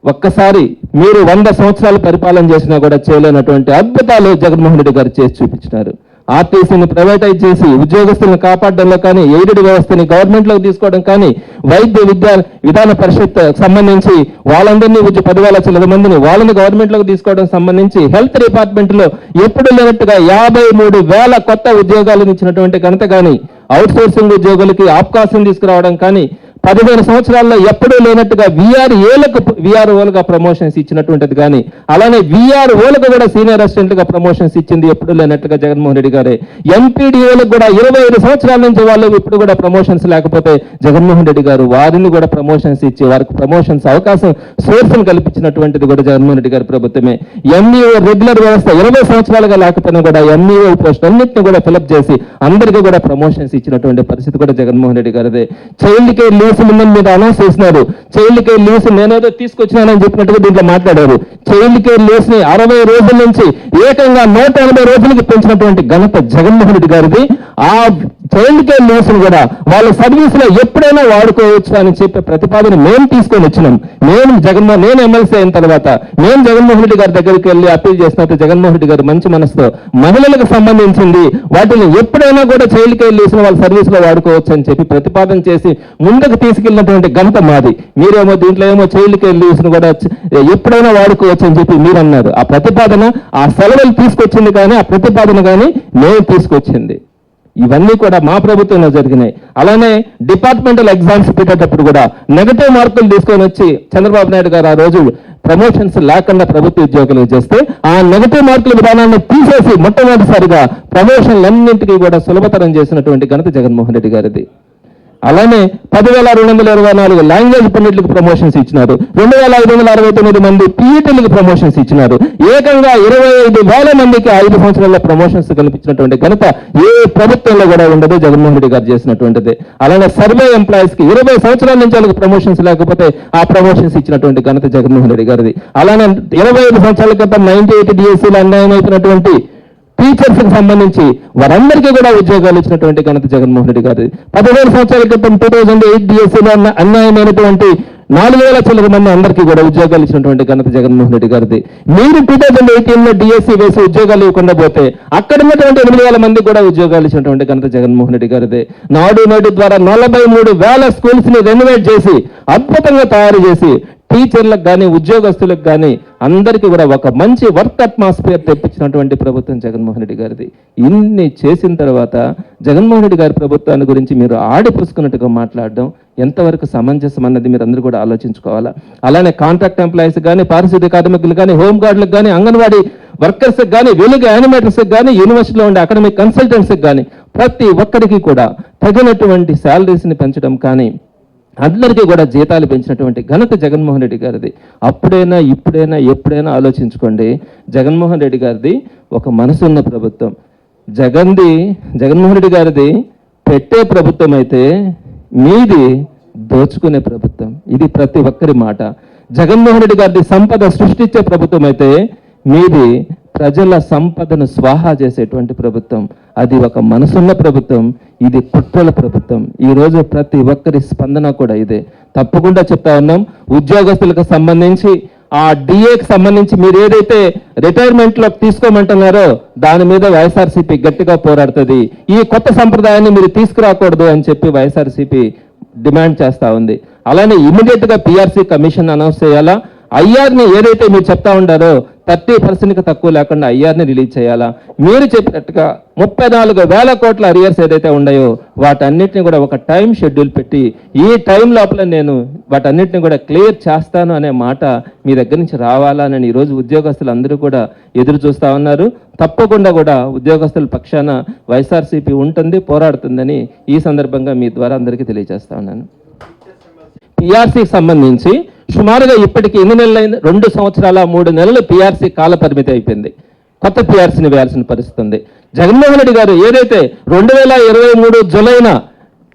[SPEAKER 1] ఒక్కసారి మీరు వంద సంవత్సరాలు పరిపాలన చేసినా కూడా చేయలేనటువంటి అద్భుతాలు జగన్మోహన్ రెడ్డి గారు చేసి చూపించినారు. ఆర్టీసీని ప్రైవేటైజ్ చేసి ఉద్యోగస్తులను కాపాడడంలో కానీ ఎయిడెడ్ వ్యవస్థని గవర్నమెంట్లోకి తీసుకోవడం కానీ వైద్య విద్యా విధాన పరిషత్ సంబంధించి వాళ్ళందరినీ ఉద్య పదివేల చిల్లర మందిని వాళ్ళని గవర్నమెంట్లోకి తీసుకోవడం సంబంధించి హెల్త్ డిపార్ట్మెంట్లో ఎప్పుడు లేనట్టుగా యాభై మూడు వేల కొత్త ఉద్యోగాలను ఇచ్చినటువంటి ఘనత కానీ అవుట్ సోర్సింగ్ ఉద్యోగులకి అవకాశం తీసుకురావడం కానీ పదిహేను సంవత్సరాల్లో ఎప్పుడూ లేనట్టుగా విఆర్ ఏలకు విఆర్ ఓలుగా ప్రమోషన్స్ ఇచ్చినటువంటిది కానీ అలానే విఆర్ ఓలకు కూడా సీనియర్ అసిస్టెంట్గా ప్రమోషన్స్ ఇచ్చింది ఎప్పుడు లేనట్టుగా జగన్మోహన్ రెడ్డి గారే. ఎంపీడీఓలకు కూడా ఇరవై ఐదు సంవత్సరాల నుంచి వాళ్ళు ఇప్పుడు కూడా ప్రమోషన్స్ లేకపోతే జగన్మోహన్ రెడ్డి గారు వారిని కూడా ప్రమోషన్స్ ఇచ్చి వారికి ప్రమోషన్స్ అవకాశం సోర్స్ కల్పించినటువంటిది కూడా జగన్మోహన్ రెడ్డి గారి ప్రభుత్వమే. ఎంఈఓ రెగ్యులర్ వ్యవస్థ ఇరవై సంవత్సరాలుగా లేకపోయినా కూడా ఎంఈఓ పోస్ట్ అన్నింటిని కూడా ఫిలప్ చేసి అందరికీ కూడా ప్రమోషన్స్ ఇచ్చినటువంటి పరిస్థితి కూడా జగన్మోహన్ రెడ్డి గారిదే. చైల్డ్ కేర్ లీవ్స్ మిమ్మల్ని మీద అనౌన్స్ చేసినారు. చైల్డ్ కేర్ లీవ్స్ నేనేదో తీసుకొచ్చినానని చెప్పినట్టుగా దీంట్లో మాట్లాడారు. చైల్డ్ కేర్ లీవ్స్ని అరవై రోజుల నుంచి ఏకంగా నూట ఎనభై రోజులకి పెంచినటువంటి ఘనత జగన్మోహన్ రెడ్డి గారిది. ఆ చైల్డ్ కేర్ లీవ్స్ కూడా వాళ్ళ సర్వీస్లో ఎప్పుడైనా వాడుకోవచ్చు అని చెప్పే ప్రతిపాదన మేము తీసుకొని వచ్చినాం. నేను జగన్మోహన్ నేను ఎమ్మెల్సీ అయిన తర్వాత మేము జగన్మోహన్ రెడ్డి గారి దగ్గరికి వెళ్ళి అప్పీల్ చేసినట్టు జగన్మోహన్ రెడ్డి గారు మంచి మనసుతో మహిళలకు సంబంధించింది వాటిని ఎప్పుడైనా కూడా చైల్డ్ కేర్ లీవ్స్ వాళ్ళ సర్వీస్లో వాడుకోవచ్చు అని చెప్పి ప్రతిపాదన చేసి ముందుకు తీసుకెళ్ళినటువంటి ఘనత మాది. మీరేమో దీంట్లో ఏమో చైల్డ్ కేర్ లీవ్స్ను కూడా ఎప్పుడైనా వాడుకోవచ్చు అని చెప్పి మీరు అన్నారు. ఆ ప్రతిపాదన ఆ సెలవులు తీసుకొచ్చింది కానీ ఆ ప్రతిపాదన కానీ నేను తీసుకొచ్చింది. ఇవన్నీ కూడా మా ప్రభుత్వంలో జరిగినాయి. అలానే డిపార్ట్మెంటల్ ఎగ్జామ్స్ పెట్టేటప్పుడు కూడా నెగటివ్ మార్కులు తీసుకొని వచ్చి చంద్రబాబు నాయుడు గారు ఆ రోజు ప్రమోషన్స్ లేకుండా ప్రభుత్వ ఉద్యోగులు చేస్తే ఆ నెగటివ్ మార్కుల విధానాన్ని తీసేసి మొట్టమొదటిసారిగా ప్రమోషన్లన్నింటికీ కూడా సులభతరం చేసినటువంటి ఘనత జగన్మోహన్ రెడ్డి గారిది. అలానే పదివేల రెండు వందల ఇరవై నాలుగు లాంగ్వేజ్ పండిట్లకు ప్రమోషన్స్ ఇచ్చినారు. రెండు వేల ఐదు వందల అరవై తొమ్మిది మంది పీఈటీలకు ప్రమోషన్స్ ఇచ్చినారు. ఏకంగా ఇరవై ఐదు వేల మందికి ఐదు సంవత్సరాల ప్రమోషన్స్ కల్పించినటువంటి ఘనత ఏ ప్రభుత్వంలో కూడా ఉండదు జగన్మోహన్ రెడ్డి గారు చేసినటువంటిది. అలానే సర్వే ఎంప్లాయీస్కి ఇరవై సంవత్సరాల నుంచి వాళ్ళకి ప్రమోషన్స్ లేకపోతే ఆ ప్రమోషన్స్ ఇచ్చినటువంటి ఘనత జగన్మోహన్ రెడ్డి గారిది. అలానే ఇరవై ఐదు సంవత్సరాల క్రితం నైన్టీ ఎయిట్ డిఎస్సీలు అన్యాయం అయిపోయినటువంటి టీచర్స్కి సంబంధించి వారందరికీ కూడా ఉద్యోగాలు ఇచ్చినటువంటి ఘనత జగన్మోహన్ రెడ్డి గారు పదిహేను సంవత్సరాల క్రితం టూ థౌజండ్ ఎయిట్ డిఎస్సీలో అన్యాయమైనటువంటి నాలుగు వేల చిల్లర మంది అందరికీ కూడా ఉద్యోగాలు ఇచ్చినటువంటి ఘనత జగన్మోహన్ రెడ్డి గారిది. మీరు టూ థౌజండ్ ఎయిటీన్లో డిఎస్సీ వేసి ఉద్యోగాలు ఇవ్వకుండా పోతే అక్కడ ఉన్నటువంటి ఎనిమిది వేల మంది కూడా ఉద్యోగాలు ఇచ్చినటువంటి ఘనత జగన్మోహన్ రెడ్డి గారిది. నాడు నేడు ద్వారా నలభై మూడు వేల స్కూల్స్ని రెనోవేట్ చేసి అద్భుతంగా తయారు చేసి టీచర్లకు కానీ ఉద్యోగస్తులకు కానీ అందరికీ కూడా ఒక మంచి వర్క్ అట్మాస్ఫియర్ తెప్పించినటువంటి ప్రభుత్వం జగన్మోహన్ రెడ్డి గారిది. ఇన్ని చేసిన తర్వాత జగన్మోహన్ రెడ్డి గారి ప్రభుత్వాన్ని గురించి మీరు ఆడిపుసుకున్నట్టుగా మాట్లాడడం ఎంతవరకు సమంజసం అన్నది మీరు అందరూ కూడా ఆలోచించుకోవాలా? అలానే కాంట్రాక్ట్ ఎంప్లాయీస్ కానీ పారిశుద్ధ్య కార్మికులు కానీ హోమ్ గార్డులకు కానీ అంగన్వాడీ వర్కర్స్కి కానీ వెలుగు యానిమేటర్స్కి కానీ యూనివర్సిటీలో ఉండే అకాడమిక్ కన్సల్టెంట్స్కి కానీ ప్రతి ఒక్కరికి కూడా తగినటువంటి శాలరీస్ని పెంచడం కానీ అందరికీ కూడా జీతాలు పెంచినటువంటి ఘనత జగన్మోహన్ రెడ్డి గారిది. అప్పుడైనా ఇప్పుడైనా ఎప్పుడైనా ఆలోచించుకోండి. జగన్మోహన్ రెడ్డి గారిది ఒక మనసున్న ప్రభుత్వం. జగన్ది జగన్మోహన్ రెడ్డి గారిది పెట్టే ప్రభుత్వం అయితే మీది దోచుకునే ప్రభుత్వం. ఇది ప్రతి ఒక్కరి మాట. జగన్మోహన్ రెడ్డి గారిది సంపద సృష్టించే ప్రభుత్వం అయితే మీది ప్రజల సంపదను స్వాహా చేసేటువంటి ప్రభుత్వం. అది ఒక మనసున్న ప్రభుత్వం ఇది కుట్రల ప్రభుత్వం. ఈ రోజు ప్రతి ఒక్కరి స్పందన కూడా ఇదే. తప్పకుండా చెప్తా ఉన్నాం ఉద్యోగస్తులకు సంబంధించి ఆ డిఏకి సంబంధించి మీరు ఏదైతే రిటైర్మెంట్లో తీసుకోమంటున్నారో దాని మీద వైఎస్ఆర్సీపీ గట్టిగా పోరాడుతుంది. ఈ కొత్త సంప్రదాయాన్ని మీరు తీసుకురాకూడదు అని చెప్పి వైఎస్ఆర్సీపీ డిమాండ్ చేస్తూ ఉంది. అలానే ఇమీడియట్గా పిఆర్సీ కమిషన్ అనౌన్స్ చేయాలా? ఐఆర్ని ఏదైతే మీరు చెప్తా ఉండారో థర్టీ పర్సెంట్కి తక్కువ లేకుండా ఐఆర్ని రిలీజ్ చేయాలా? మీరు చెప్పినట్టుగా ముప్పై నాలుగు వేల కోట్ల అరియర్స్ ఏదైతే ఉన్నాయో వాటన్నిటిని కూడా ఒక టైం షెడ్యూల్ పెట్టి ఈ టైం లోపల నేను వాటన్నిటిని కూడా క్లియర్ చేస్తాను అనే మాట మీ దగ్గర నుంచి రావాలా రావాలని ఈరోజు ఉద్యోగస్తులు అందరూ కూడా ఎదురు చూస్తూ ఉన్నారు. తప్పకుండా కూడా ఉద్యోగస్తుల పక్షాన వైఎస్ఆర్సీపీ ఉంటుంది పోరాడుతుందని ఈ సందర్భంగా మీ ద్వారా అందరికీ తెలియజేస్తా ఉన్నాను. పిఆర్సీకి సంబంధించి సుమారుగా ఇప్పటికి ఎన్ని నెలలు అయింది రెండు సంవత్సరాల మూడు నెలలు పిఆర్సీ కాల పరిమితి అయిపోయింది. కొత్త పిఆర్సీని వేయాల్సిన పరిస్థితి ఉంది. జగన్మోహన్ రెడ్డి గారు ఏదైతే రెండు వేల ఇరవై మూడు జులైన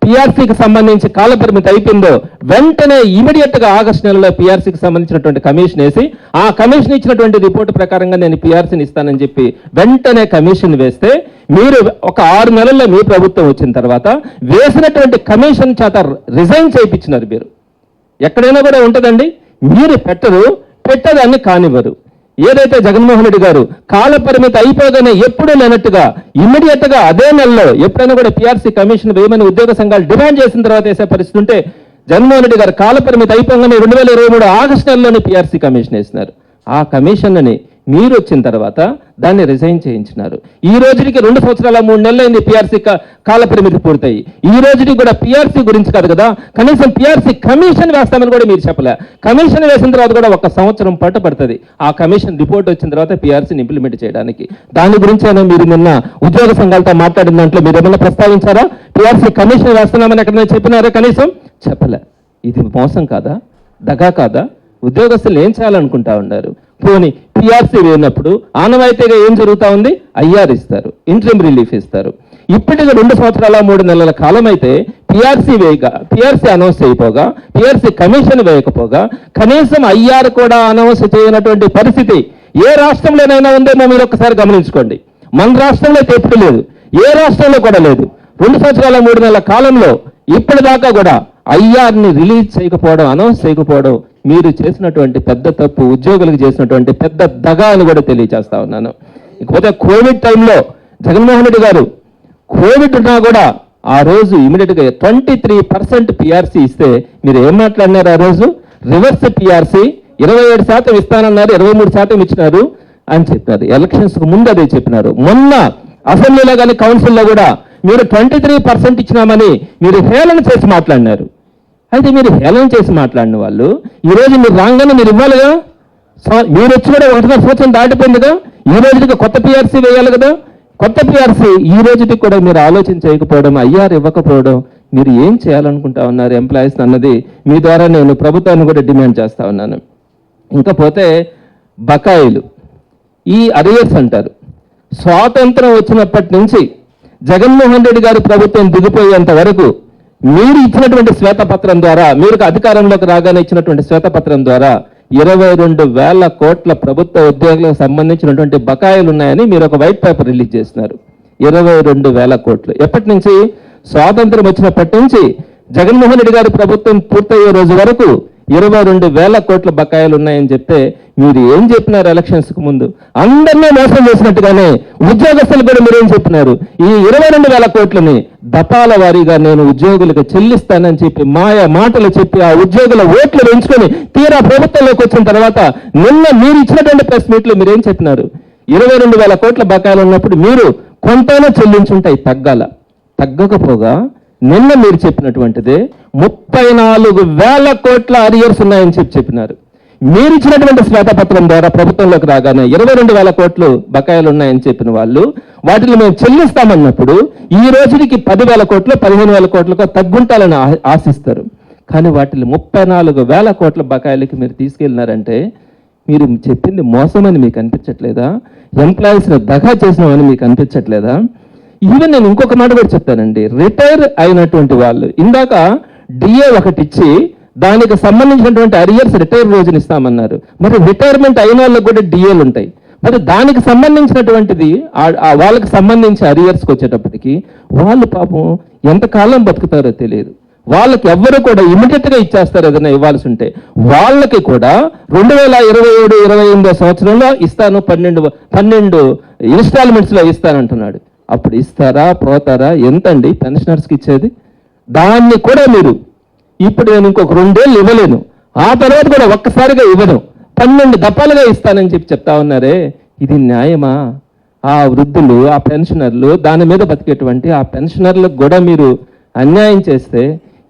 [SPEAKER 1] పిఆర్సీకి సంబంధించి కాల పరిమితి అయిపోయిందో వెంటనే ఇమీడియట్గా ఆగస్టు నెలలో పిఆర్సీకి సంబంధించినటువంటి కమిషన్ వేసి ఆ కమిషన్ ఇచ్చినటువంటి రిపోర్ట్ ప్రకారంగా నేను పిఆర్సీని ఇస్తానని చెప్పి వెంటనే కమిషన్ వేస్తే మీరు ఒక ఆరు నెలల్లో మీ ప్రభుత్వం వచ్చిన తర్వాత వేసినటువంటి కమిషన్ చేత రిజైన్ చేయించినారు మీరు. ఎక్కడైనా కూడా ఉంటుందండి? మీరు పెట్టరు పెట్టదాన్ని కానివ్వరు. ఏదైతే జగన్మోహన్ రెడ్డి గారు కాల పరిమితి అయిపోగానే ఎప్పుడూ లేనట్టుగా ఇమ్మీడియట్గా అదే నెలలో ఎప్పుడైనా కూడా పిఆర్సీ కమిషన్ వేయమని ఉద్యోగ సంఘాలు డిమాండ్ చేసిన తర్వాత వేసే పరిస్థితి ఉంటే జగన్మోహన్ రెడ్డి గారు కాల పరిమితి అయిపోగానే రెండు వేల ఇరవై మూడు ఆగస్టు నెలలోనే పిఆర్సీ కమిషన్ వేసినారు. ఆ కమిషన్ని మీరు వచ్చిన తర్వాత దాన్ని రిజైన్ చేయించినారు. ఈ రోజుకి రెండు సంవత్సరాల మూడు నెలలు అయింది పిఆర్సీ కాల పరిమితి పూర్తయి. ఈ రోజుకి కూడా పిఆర్సీ గురించి కాదు కదా కనీసం పిఆర్సీ కమిషన్ వేస్తామని కూడా మీరు చెప్పలే. కమిషన్ వేసిన తర్వాత కూడా ఒక సంవత్సరం పాటు పడుతుంది. ఆ కమిషన్ రిపోర్ట్ వచ్చిన తర్వాత పిఆర్సీని ఇంప్లిమెంట్ చేయడానికి. దాని గురించి మీరు నిన్న ఉద్యోగ సంఘాలతో మాట్లాడిన దాంట్లో మీరు ఏమైనా ప్రస్తావించారా? పిఆర్సీ కమిషన్ వేస్తున్నామని ఎక్కడైనా చెప్పినారా కనీసం? చెప్పలే. ఇది మోసం కాదా? దగా కాదా? ఉద్యోగస్తులు ఏం చేయాలనుకుంటా ఉన్నారు? పోనీ పిఆర్సీ వేయినప్పుడు ఆనవాయితీగా ఏం జరుగుతా ఉంది? ఐఆర్ ఇస్తారు ఇంట్రీమ్ రిలీఫ్ ఇస్తారు. ఇప్పటికి రెండు సంవత్సరాల మూడు నెలల కాలం అయితే పిఆర్సీ వేయక పిఆర్సీ అనౌన్స్ చేయకపోగా పిఆర్సీ కమిషన్ వేయకపోగా కనీసం ఐఆర్ కూడా అనౌన్స్ చేయనటువంటి పరిస్థితి ఏ రాష్ట్రంలోనైనా ఉందేమో మీరు ఒకసారి గమనించుకోండి. మన రాష్ట్రంలో అయితే ఎప్పుడు లేదు ఏ రాష్ట్రంలో కూడా లేదు. రెండు సంవత్సరాల మూడు నెలల కాలంలో ఇప్పటిదాకా కూడా ఐఆర్ని రిలీజ్ చేయకపోవడం అనౌన్స్ చేయకపోవడం మీరు చేసినటువంటి పెద్ద తప్పు ఉద్యోగులకు చేసినటువంటి పెద్ద దగా అని కూడా తెలియజేస్తా ఉన్నాను. ఇకపోతే కోవిడ్ టైంలో జగన్మోహన్ రెడ్డి గారు కోవిడ్ ఉన్నా కూడా ఆ రోజు ఇమీడియట్గా ట్వంటీ త్రీ పర్సెంట్ పిఆర్సీ ఇస్తే మీరు ఏం మాట్లాడినారు ఆ రోజు? రివర్స్ పిఆర్సీ ఇరవై ఏడు శాతం ఇస్తానన్నారు ఇరవై మూడు శాతం ఇచ్చినారు అని చెప్పినారు ఎలక్షన్స్కు ముందు అదే చెప్పినారు. మొన్న అసెంబ్లీలో కానీ కౌన్సిల్లో కూడా మీరు ట్వంటీ త్రీ పర్సెంట్ ఇచ్చినామని మీరు హేళన చేసి మాట్లాడినారు. అయితే మీరు హేళన చేసి మాట్లాడిన వాళ్ళు ఈ రోజు మీరు రాగానే మీరు ఇవ్వాలిగా సో- మీరు వచ్చి కూడా ఒకటిన్నర సంవత్సరం కదా? ఈ రోజుకి కొత్త పిఆర్సీ వేయాలి కదా? కొత్త పిఆర్సీ ఈ రోజుకి కూడా మీరు ఆలోచన చేయకపోవడం ఐఆర్ ఇవ్వకపోవడం మీరు ఏం చేయాలనుకుంటా ఉన్నారు ఎంప్లాయీస్ అన్నది మీ ద్వారా నేను ప్రభుత్వాన్ని కూడా డిమాండ్ చేస్తా ఉన్నాను. ఇంకా పోతే బకాయిలు ఈ అరియర్స్ అంటారు. స్వాతంత్రం వచ్చినప్పటి నుంచి జగన్మోహన్ రెడ్డి గారి ప్రభుత్వం దిగిపోయేంత వరకు మీరు ఇచ్చినటువంటి శ్వేతపత్రం ద్వారా మీరు అధికారంలోకి రాగానే ఇచ్చినటువంటి శ్వేతపత్రం ద్వారా ఇరవై రెండు వేల కోట్ల ప్రభుత్వ ఉద్యోగులకు సంబంధించినటువంటి బకాయిలు ఉన్నాయని మీరు ఒక వైట్ పేపర్ రిలీజ్ చేసినారు ఇరవై రెండు వేల కోట్లు. ఎప్పటి నుంచి? స్వాతంత్రం వచ్చినప్పటి నుంచి. జగన్మోహన్ రెడ్డి గారి ప్రభుత్వం పూర్తయ్యే రోజు వరకు ఇరవై రెండు వేల కోట్ల బకాయిలు ఉన్నాయని చెప్తే మీరు ఏం చెప్పినారు ఎలక్షన్స్కి ముందు? అందరినీ మోసం చేసినట్టుగానే ఉద్యోగస్తులు కూడా మీరేం చెప్పినారు? ఈ ఇరవై రెండు వేల కోట్లని దపాల వారీగా నేను ఉద్యోగులకు చెల్లిస్తానని చెప్పి మాయ మాటలు చెప్పి ఆ ఉద్యోగుల ఓట్లు పెంచుకొని తీరా ప్రభుత్వంలోకి వచ్చిన తర్వాత నిన్న మీరు ఇచ్చినటువంటి ప్రెస్ మీట్లో మీరేం చెప్పినారు? ఇరవై రెండు వేల కోట్ల బకాయిలు ఉన్నప్పుడు మీరు కొంతైనా చెల్లించుంటాయి తగ్గాల. తగ్గకపోగా నిన్న మీరు చెప్పినటువంటిదే ముప్పై నాలుగు వేల కోట్ల అరియర్స్ ఉన్నాయని చెప్పి చెప్పినారు. మీరు ఇచ్చినటువంటి శ్వేతపత్రం ద్వారా ప్రభుత్వంలోకి రాగానే ఇరవై రెండు వేల కోట్లు బకాయిలు ఉన్నాయని చెప్పిన వాళ్ళు వాటిని మేము చెల్లిస్తామన్నప్పుడు ఈ రోజుకి పదివేల కోట్లు పదిహేను వేల కోట్లకు తగ్గుంటాలని ఆశిస్తారు. కానీ వాటిని ముప్పై నాలుగు వేల కోట్ల బకాయిలకి మీరు తీసుకెళ్ళినారంటే మీరు చెప్పింది మోసమని మీకు అనిపించట్లేదా? ఎంప్లాయీస్ని దగా చేసినామని మీకు అనిపించట్లేదా? ఈవెన్ నేను ఇంకొక మాట కూడా చెప్తానండి. రిటైర్ అయినటువంటి వాళ్ళు ఇందాక డిఏ ఒకటి ఇచ్చి దానికి సంబంధించినటువంటి అరియర్స్ రిటైర్ రోజున ఇస్తామన్నారు. మరి రిటైర్మెంట్ అయిన వాళ్ళకి కూడా డిఏలు ఉంటాయి. మరి దానికి సంబంధించినటువంటిది ఆ- వాళ్ళకి సంబంధించి అరియర్స్కి వచ్చేటప్పటికి వాళ్ళు పాపం ఎంతకాలం బతుకుతారో తెలియదు. వాళ్ళకి ఎవ్వరు కూడా ఇమీడియట్గా ఇచ్చేస్తారు ఏదైనా ఇవ్వాల్సి ఉంటే. వాళ్ళకి కూడా రెండు వేల ఇరవై ఏడు ఇరవై ఎనిమిదో సంవత్సరంలో ఇస్తాను పన్నెండు పన్నెండు ఇన్స్టాల్మెంట్స్లో ఇస్తానంటున్నాడు. అప్పుడు ఇస్తారా పోతారా ఎంతండి? పెన్షనర్స్కి ఇచ్చేది? దాన్ని కూడా మీరు ఇప్పుడు నేను ఇంకొక రెండేళ్ళు ఇవ్వలేను. ఆ తర్వాత కూడా ఒక్కసారిగా ఇవ్వను. పన్నెండు దప్పాలుగా ఇస్తానని చెప్పి చెప్తా ఉన్నారే ఇది న్యాయమా? ఆ వృద్ధులు ఆ పెన్షనర్లు దాని మీద బతికేటువంటి ఆ పెన్షనర్లకు కూడా మీరు అన్యాయం చేస్తే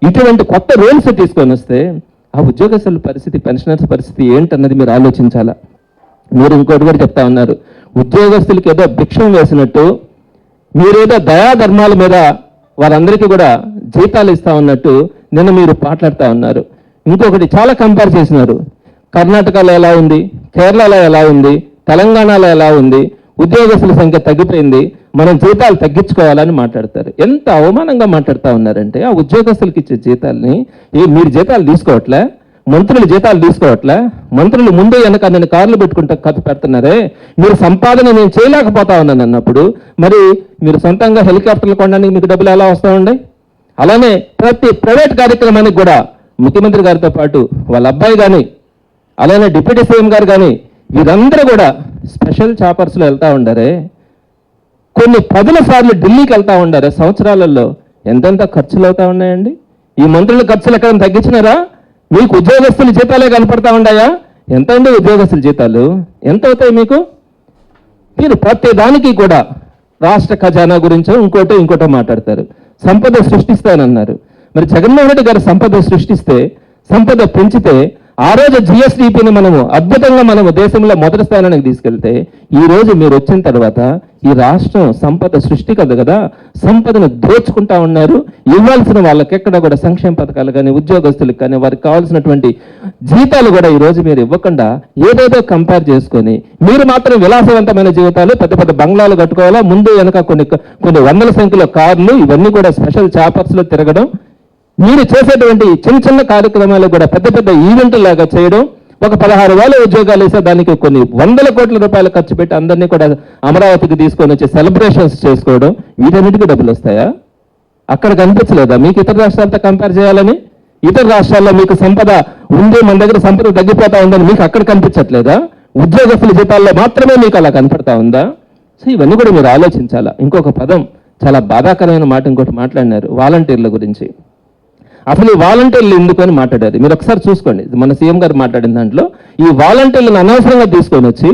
[SPEAKER 1] ఇటువంటి కొత్త రూల్స్ తీసుకొని వస్తే ఆ ఉద్యోగస్తుల పరిస్థితి పెన్షనర్స్ పరిస్థితి ఏంటన్నది మీరు ఆలోచించాలా? మీరు ఇంకోటి కూడా చెప్తా ఉన్నారు. ఉద్యోగస్తులకి ఏదో భిక్షం వేసినట్టు మీరేదో దయాధర్మాల మీద వారందరికీ కూడా జీతాలు ఇస్తా ఉన్నట్టు నిన్న మీరు మాట్లాడుతూ ఉన్నారు. ఇంకొకటి చాలా కంపేర్ చేసినారు. కర్ణాటకలో ఎలా ఉంది? కేరళలో ఎలా ఉంది? తెలంగాణలో ఎలా ఉంది? ఉద్యోగస్తుల సంఖ్య తగ్గిపోయింది. మనం జీతాలు తగ్గించుకోవాలని మాట్లాడతారు. ఎంత అవమానంగా మాట్లాడుతూ ఉన్నారంటే ఆ ఉద్యోగస్తులకి ఇచ్చే జీతాలని ఏ మీరు జీతాలు తీసుకోవట్లే మంత్రులు జీతాలు తీసుకోవట్లే మంత్రులు ముందు వెనక నేను కార్లు పెట్టుకుంటా ఖర్చు పెడుతున్నారే మీరు సంపాదన నేను చేయలేకపోతా ఉన్నాను అన్నప్పుడు మరి మీరు సొంతంగా హెలికాప్టర్లు కొనడానికి మీకు డబ్బులు ఎలా వస్తూ ఉండే అలానే ప్రతి ప్రైవేట్ కార్యక్రమానికి కూడా ముఖ్యమంత్రి గారితో పాటు వాళ్ళ అబ్బాయి కానీ అలానే డిప్యూటీ సీఎం గారు కానీ వీరందరూ కూడా స్పెషల్ చాపర్స్లో వెళ్తూ ఉండారే. కొన్ని పదుల సార్లు ఢిల్లీకి వెళ్తా ఉండారు. సంవత్సరాలలో ఎంతెంత ఖర్చులు అవుతా ఉన్నాయండి? ఈ మంత్రుల ఖర్చులు ఎక్కడ తగ్గించినారా? మీకు ఉద్యోగస్తుల జీతాలే కనపడతా ఉన్నాయా ఎంత ఉంది ఉద్యోగస్తుల జీతాలు? ఎంత అవుతాయి మీకు? మీరు ప్రతి దానికి కూడా రాష్ట్ర ఖజానా గురించో ఇంకోటో ఇంకోటో మాట్లాడతారు. సంపద సృష్టిస్తానన్నారు. మరి జగన్మోహన్ రెడ్డి గారు సంపద సృష్టిస్తే సంపద పెంచితే ఆ రోజు జిఎస్డిపిని మనము అద్భుతంగా మనము దేశంలో మొదటి స్థానానికి తీసుకెళ్తే ఈ రోజు మీరు వచ్చిన తర్వాత ఈ రాష్ట్రం సంపద సృష్టి కదా కదా? సంపదను దోచుకుంటా ఉన్నారు. ఇవ్వాల్సిన వాళ్ళకి ఎక్కడ కూడా సంక్షేమ పథకాలు కానీ ఉద్యోగస్తులకు కానీ వారికి కావాల్సినటువంటి జీతాలు కూడా ఈ రోజు మీరు ఇవ్వకుండా ఏదేదో కంపేర్ చేసుకొని మీరు మాత్రం విలాసవంతమైన జీవితాలు పెద్ద పెద్ద బంగ్లాలు కట్టుకోవాలా? ముందు వెనక కొన్ని కొన్ని వందల సంఖ్యలో కార్లు ఇవన్నీ కూడా స్పెషల్ చాపర్స్లో తిరగడం మీరు చేసేటువంటి చిన్న చిన్న కార్యక్రమాలు కూడా పెద్ద పెద్ద ఈవెంట్ లాగా చేయడం ఒక పదహారు వేల ఉద్యోగాలు వేస్తే దానికి కొన్ని వందల కోట్ల రూపాయలు ఖర్చు పెట్టి అందరినీ కూడా అమరావతికి తీసుకొని వచ్చి సెలబ్రేషన్స్ చేసుకోవడం వీటన్నిటికీ డబ్బులు వస్తాయా? అక్కడ కనిపించలేదా? మీకు ఇతర రాష్ట్రాలతో కంపేర్ చేయాలని? ఇతర రాష్ట్రాల్లో మీకు సంపద ఉంది మన దగ్గర సంపద తగ్గిపోతా ఉందని మీకు అక్కడ కనిపించట్లేదా? ఉద్యోగస్తుల జీతాల్లో మాత్రమే మీకు అలా కనపడతా ఉందా? సో ఇవన్నీ కూడా మీరు ఆలోచించాలా? ఇంకొక పదం చాలా బాధాకరమైన మాట ఇంకోటి మాట్లాడినారు వాలంటీర్ల గురించి. అసలు ఈ వాలంటీర్లు ఎందుకు అని మాట్లాడారు? మీరు ఒకసారి చూసుకోండి. మన సీఎం గారు మాట్లాడిన దాంట్లో ఈ వాలంటీర్లను అనవసరంగా తీసుకొని వచ్చి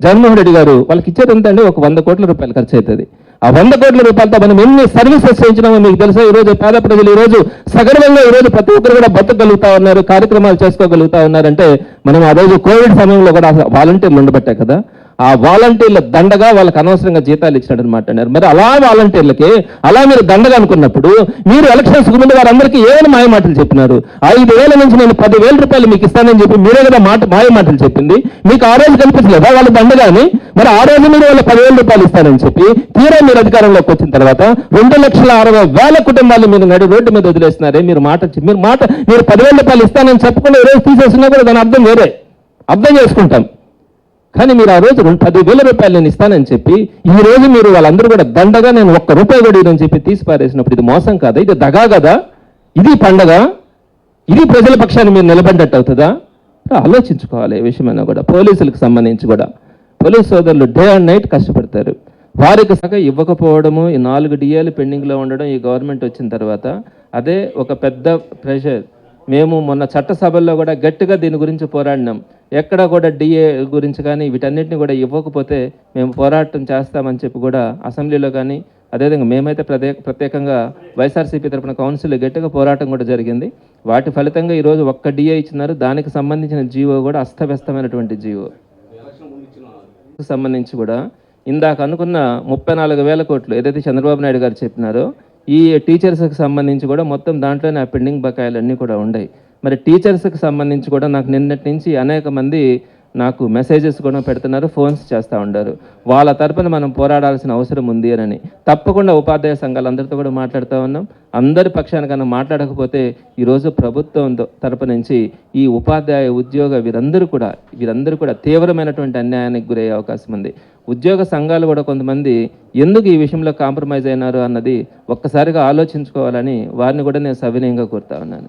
[SPEAKER 1] జగన్మోహన్ రెడ్డి గారు వాళ్ళకి ఇచ్చేది ఎంత అండి ఒక వంద కోట్ల రూపాయలు ఖర్చు అవుతుంది. ఆ వంద కోట్ల రూపాయలతో మనం ఎన్ని సర్వీసెస్ చేయించినామో మీకు తెలుసా? ఈరోజు పేద ప్రజలు ఈ రోజు సగర్వంగా ఈ రోజు ప్రతి ఒక్కరు కూడా బతకగలుగుతా ఉన్నారు కార్యక్రమాలు చేసుకోగలుగుతా ఉన్నారంటే మనం ఆ రోజు కోవిడ్ సమయంలో కూడా వాలంటీర్లు ఉండబట్టే కదా. ఆ వాలంటీర్ల దండగా వాళ్ళకి అనవసరంగా జీతాలు ఇచ్చినట్టు మాట్లాడారు మరి అలా వాలంటీర్లకి అలా మీరు దండగా అనుకున్నప్పుడు మీరు ఎలక్షన్స్ ముందు వారందరికీ ఏమైనా మాయ మాటలు చెప్పినారు? ఐదు వేల నుంచి నేను పదివేల రూపాయలు మీకు ఇస్తానని చెప్పి మీరే కదా మాట మాయ మాటలు చెప్పింది. మీకు ఆ రోజు కనిపించలేదా వాళ్ళ దండగాని మరి ఆ రోజు మీరు వాళ్ళ పదివేల రూపాయలు ఇస్తానని చెప్పి తీరా మీరు అధికారంలోకి వచ్చిన తర్వాత రెండు లక్షల అరవై వేల కుటుంబాలు మీరు నడి రోడ్డు మీద వదిలేస్తున్నారే మీరు మాట మీరు మాట మీరు పదివేల రూపాయలు ఇస్తానని చెప్పకుండా ఈ రోజు తీసేసినా కూడా దాని అర్థం వేరే. అర్థం చేసుకుంటాం. కానీ మీరు ఆ రోజు పది వేల రూపాయలు నేను ఇస్తానని చెప్పి ఈ రోజు మీరు వాళ్ళందరూ కూడా దండగా నేను ఒక్క రూపాయి కూడా చెప్పి తీసి పారేసినప్పుడు ఇది మోసం కాదా? ఇది దగా కదా? ఇది పండగ? ఇది ప్రజల పక్షాన్ని మీరు నిలబడ్డట్టు అవుతుందా? ఆలోచించుకోవాలి ఏ విషయమైనా కూడా పోలీసులకు సంబంధించి కూడా. పోలీస్ సోదరులు డే అండ్ నైట్ కష్టపడతారు. వారికి సగ ఇవ్వకపోవడము ఈ నాలుగు డిఏలు పెండింగ్లో ఉండడం ఈ గవర్నమెంట్ వచ్చిన తర్వాత అదే ఒక పెద్ద ప్రెషర్. మేము మొన్న చట్టసభల్లో కూడా గట్టిగా దీని గురించి పోరాడినాం. ఎక్కడ కూడా డిఏ గురించి కానీ వీటన్నిటిని కూడా ఇవ్వకపోతే మేము పోరాటం చేస్తామని చెప్పి కూడా అసెంబ్లీలో కానీ అదేవిధంగా మేమైతే ప్రత్యేక ప్రత్యేకంగా వైఎస్ఆర్సీపీ తరపున కౌన్సిల్ గట్టిగా పోరాటం కూడా జరిగింది. వాటి ఫలితంగా ఈరోజు ఒక్క డిఏ ఇచ్చినారు. దానికి సంబంధించిన జీవో కూడా అస్తవ్యస్తమైనటువంటి జీవో. సంబంధించి కూడా ఇందాక అనుకున్న ముప్పై నాలుగు వేల కోట్లు ఏదైతే చంద్రబాబు నాయుడు గారు చెప్పినారో ఈ టీచర్స్కి సంబంధించి కూడా మొత్తం దాంట్లోనే ఆ పెండింగ్ బకాయిలు అన్నీ కూడా ఉన్నాయి మరి టీచర్స్కి సంబంధించి కూడా నాకు నిన్నటి నుంచి అనేక మంది నాకు మెసేజెస్ కూడా పెడుతున్నారు ఫోన్స్ చేస్తూ ఉండారు వాళ్ళ తరపున మనం పోరాడాల్సిన అవసరం ఉంది అని. తప్పకుండా ఉపాధ్యాయ సంఘాలందరితో కూడా మాట్లాడుతూ ఉన్నాం. అందరి పక్షానికన్నా మాట్లాడకపోతే ఈరోజు ప్రభుత్వం తరపు నుంచి ఈ ఉపాధ్యాయ ఉద్యోగ వీరందరూ కూడా వీరందరూ కూడా తీవ్రమైనటువంటి అన్యాయానికి గురయ్యే అవకాశం ఉంది. ఉద్యోగ సంఘాలు కూడా కొంతమంది ఎందుకు ఈ విషయంలో కాంప్రమైజ్ అయినారు అన్నది ఒక్కసారిగా ఆలోచించుకోవాలని వారిని కూడా నేను సవినయంగా కోరుతా ఉన్నాను.